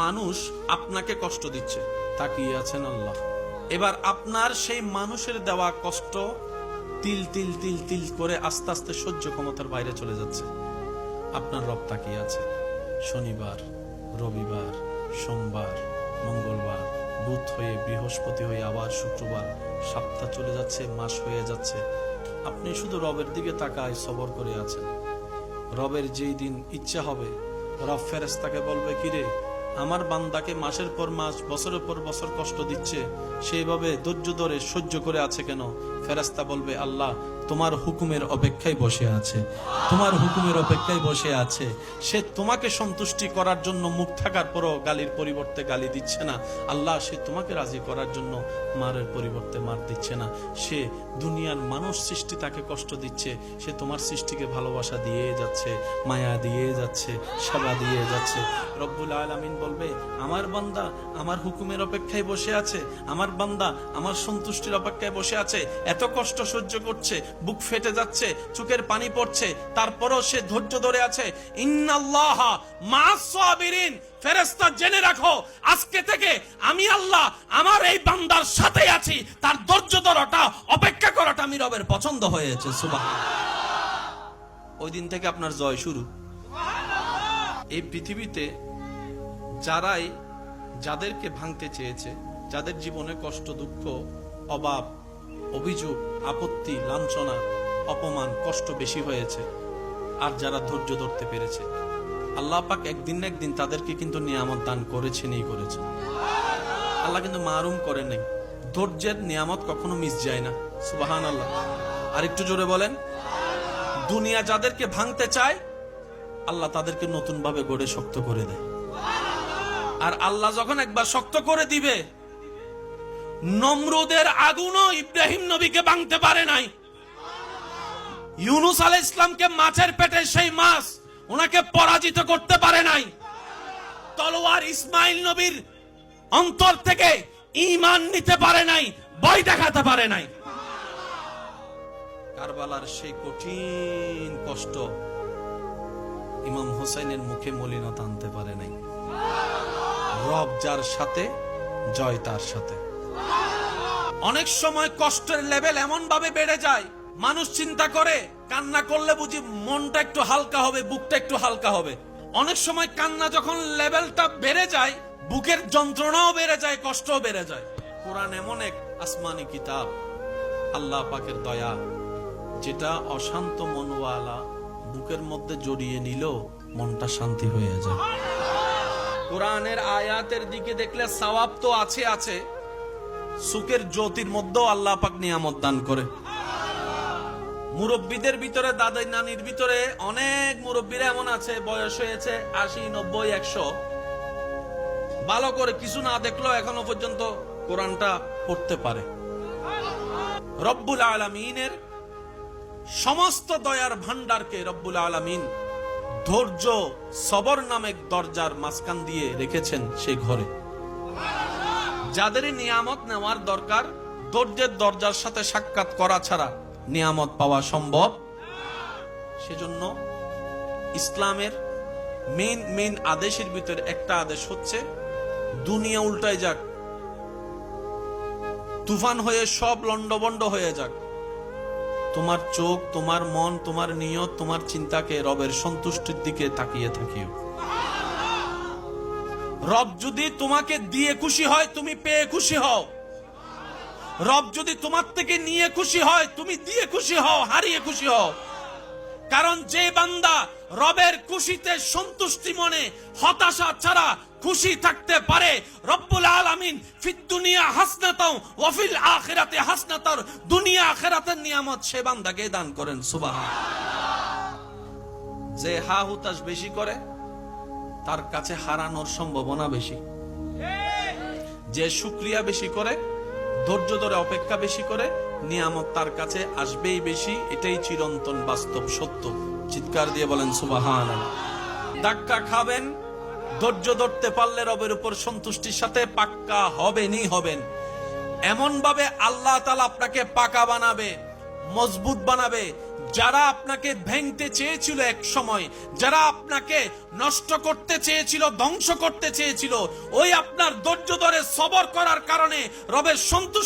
মানুষ আপনাকে কষ্ট দিচ্ছে। তাকিয়ে আছেন আল্লাহ। এবার আপনার সেই মানুষের দেওয়া কষ্ট তিল তিল তিল তিল করে আস্তে আস্তে সহ্য ক্ষমতার বাইরে চলে যাচ্ছে। আপনার রব তাকিয়ে আছে। শনিবার, রবিবার, সোমবার, মঙ্গলবার, বুধ হয়ে, বৃহস্পতি হয়ে, আবার শুক্রবার, সপ্তাহ চলে যাচ্ছে, মাস হয়ে যাচ্ছে। আপনি শুধু রবের দিকে তাকায় সবর করে আছেন। রবের যেই দিন ইচ্ছা হবে, রব ফেরেস্তাকে বলবে, কিরে আমার বান্দাকে মাসের পর মাস, বছরের পর বছর কষ্ট দিচ্ছে, সেইভাবে ধৈর্য ধরে সহ্য করে আছে কেন? ফেরাস্তা বলবে, আল্লাহ তোমার হুকুমের অপেক্ষায় বসে আছে। তোমার হুকুমের অপেক্ষায় বসে আছে। সে তোমাকে সন্তুষ্টি করার জন্য মুখ থাকার পরও গালির পরিবর্তে গালি দিচ্ছে না। আল্লাহ সে তোমাকে রাজি করার জন্য মারের পরিবর্তে মার দিচ্ছে না। সে দুনিয়ার মানুষ সৃষ্টি তাকে কষ্ট দিচ্ছে। সে তোমার সৃষ্টিকে ভালোবাসা দিয়ে যাচ্ছে, মায়া দিয়ে যাচ্ছে, সেবা দিয়ে যাচ্ছে। রব্বুল আলামিন বলবে, আমার বান্দা আমার হুকুমের অপেক্ষায় বসে আছে। আমার বান্দা আমার সন্তুষ্টির অপেক্ষায় বসে আছে। এত কষ্ট সহ্য করছে। বুক ফেটে যাচ্ছে, চোখের পানি পড়ছে, তারপরও সে ধৈর্য ধরে আছে। জেনে রাখো, আজকে থেকে আমি আল্লাহ আমার এই বান্দার সাথে আছি। তার ধৈর্য ধরাটা, অপেক্ষা করাটা আমি রবের পছন্দ হয়েছে সুবাহ ওই দিন থেকে আপনার জয় শুরু। এই পৃথিবীতে যারাই যাদেরকে ভাঙতে চেয়েছে, যাদের জীবনে কষ্ট, দুঃখ, অভাব, অভিযোগ আপত্তি, লাঞ্ছনা, অপমান, কষ্ট বেশি হয়েছে। আর যারা ধৈর্য ধরতে পেরেছে। আল্লাহ পাক একদিন না একদিন তাদেরকে কিন্তু নিয়ামত দান করেছেনই করেছেন। আল্লাহ কিন্তু মারুম করে নাই। ধৈর্যের নিয়ামত কখনো মিস যায় না। সুবাহান আল্লাহ আর একটু জোরে বলেন। দুনিয়া যাদেরকে ভাঙতে চায়, আল্লাহ তাদেরকে নতুন ভাবে গড়ে শক্ত করে দেয়। আর আল্লাহ যখন একবার শক্ত করে দিবে নমরুদের আগুনও ইব্রাহিম নবীকে ভাঙতে পারে নাই। ইউনুস আলাহ ইসলামকে মাছের পেটে সেই মাছ ওনাকে পরাজিত করতে পারে নাই। তলোয়ার ইসমাইল নবীর অন্তর থেকে ঈমান নিতে পারে নাই, ভয় দেখাতে পারে নাই। কারবালার সেই কঠিন কষ্ট ইমাম হোসেনের মুখে মলিনতা আনতে পারে নাই। রব যার সাথে, জয় তার সাথে। অনেক সময় কষ্টের লেভেল এমন ভাবে বেড়ে যায়, মানুষ চিন্তা করে, কান্না করলে বুঝি মনটা একটু হালকা হবে, বুকটা একটু হালকা হবে। অনেক সময় কান্না যখন লেভেলটা বেড়ে যায়, বুকের যন্ত্রণাও বেড়ে যায়, কষ্টও বেড়ে যায়। কোরআন এমন এক আসমানি কিতাব, আল্লাহ পাকের দয়া, যেটা অশান্ত মনওয়ালা বুকের মধ্যে জড়িয়ে নিল মনটা শান্তি হয়ে যায়। কোরআনের আয়াতের দিকে দেখলে সওয়াব তো আছে আছে সুখের জ্যোতির মধ্যেও আল্লাহ পাক নিয়ামত দান করে। মুরব্বীদের ভিতরে, দাদাই নানির ভিতরে অনেক মুরব্বীরা এমন আছে, বয়স হয়েছে আশি, নব্বই, একশো। ভালো করে কিছু না দেখল এখনও পর্যন্ত কোরআনটা পড়তে পারে। রব্বুল আলমিনের সমস্ত দয়ার ভান্ডারকে রব্বুল আলমিন ধৈর্য, সবর নামে দরজার মাঝখান দিয়ে রেখেছেন সে ঘরে। যাদের নিয়ামত নেওয়ার দরকার, ধৈর্যের দরজার সাথে সাক্ষাৎ করা ছাড়া নিয়ামত পাওয়া সম্ভব। সেজন্য ইসলামের মেন মেন আদেশের ভিতরে একটা আদেশ হচ্ছে, দুনিয়া উল্টায় যাক। তুফান হয়ে সব লন্ডবন্ড হয়ে যাক। তোমার চোখ, তোমার মন, তোমার নিয়ত, তোমার চিন্তাকে রবের সন্তুষ্টির দিকে তাকিয়ে থাকিও। রব যদি তোমাকে দিয়ে খুশি হয়, তুমি পেয়ে খুশি হও। রব যদি তোমার থেকে নিয়ে খুশি হয়, তুমি দিয়ে খুশি হও, হারিয়ে খুশি হও। কারণ যে বান্দা রবের খুশিতে সন্তুষ্টি মনে, হতাশা ছাড়া খুশি থাকতে পারে, রব্বুল আলামিন ফিদ দুনিয়া হাসনাতাও ওয়াফিল আখিরাতে হাসনাতার, দুনিয়া আখিরাতের নিয়ামত সে বান্দাকে দান করেন সুবহান যে হা হুতাশ বেশি করে তার কাছে হারানোর সম্ভাবনা বেশি। যে শুক্রিয়া বেশি করে, ধৈর্য ধরে অপেক্ষা বেশি করে, নিয়ামত তার কাছে আসবেই বেশি, এটাই চিরন্তন বাস্তব সত্য। চিৎকার দিয়ে বলেন সুবাহান ধাক্কা খাবেন, ধৈর্য ধরতে পারলে রবের উপর সন্তুষ্টির সাথে পাক্কা হবেনই হবেন। এমন ভাবে আল্লাহ তালা আপনাকে পাকা বানাবে। মজবুত বানাবে। যারা আপনাকে ভেঙতে চেয়েছিল এক সময়, যারা আপনাকে নষ্ট করতে চেয়েছিল, ধ্বংস করতে চেয়েছিল, ওই আপনার ধৈর্য ধরে সবর করার কারণে রবের সন্তুষ্ট